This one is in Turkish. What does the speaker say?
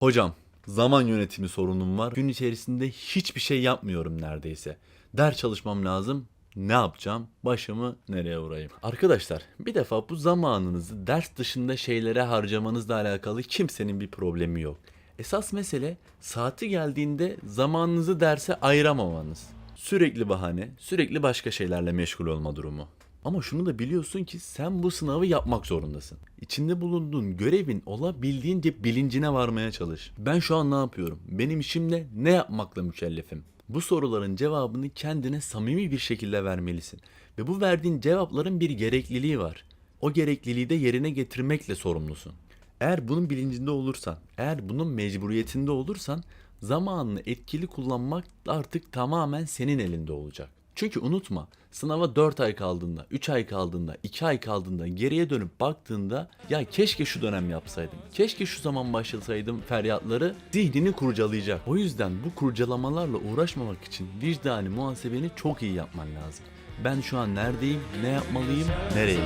Hocam, zaman yönetimi sorunum var. Gün içerisinde hiçbir şey yapmıyorum neredeyse. Ders çalışmam lazım. Ne yapacağım? Başımı nereye vurayım? Arkadaşlar, bir defa bu zamanınızı ders dışında şeylere harcamanızla alakalı kimsenin bir problemi yok. Esas mesele saati geldiğinde zamanınızı derse ayıramamanız. Sürekli bahane, sürekli başka şeylerle meşgul olma durumu. Ama şunu da biliyorsun ki sen bu sınavı yapmak zorundasın. İçinde bulunduğun görevin olabildiğince bilincine varmaya çalış. Ben şu an ne yapıyorum? Benim işimle ne yapmakla mükellefim? Bu soruların cevabını kendine samimi bir şekilde vermelisin. Ve bu verdiğin cevapların bir gerekliliği var. O gerekliliği de yerine getirmekle sorumlusun. Eğer bunun bilincinde olursan, eğer bunun mecburiyetinde olursan zamanını etkili kullanmak artık tamamen senin elinde olacak. Çünkü unutma sınava 4 ay kaldığında, 3 ay kaldığında, 2 ay kaldığında geriye dönüp baktığında ya keşke şu dönem yapsaydım, keşke şu zaman başlasaydım feryatları zihnini kurcalayacak. O yüzden bu kurcalamalarla uğraşmamak için vicdani muhasebeni çok iyi yapman lazım. Ben şu an neredeyim, ne yapmalıyım, nereye?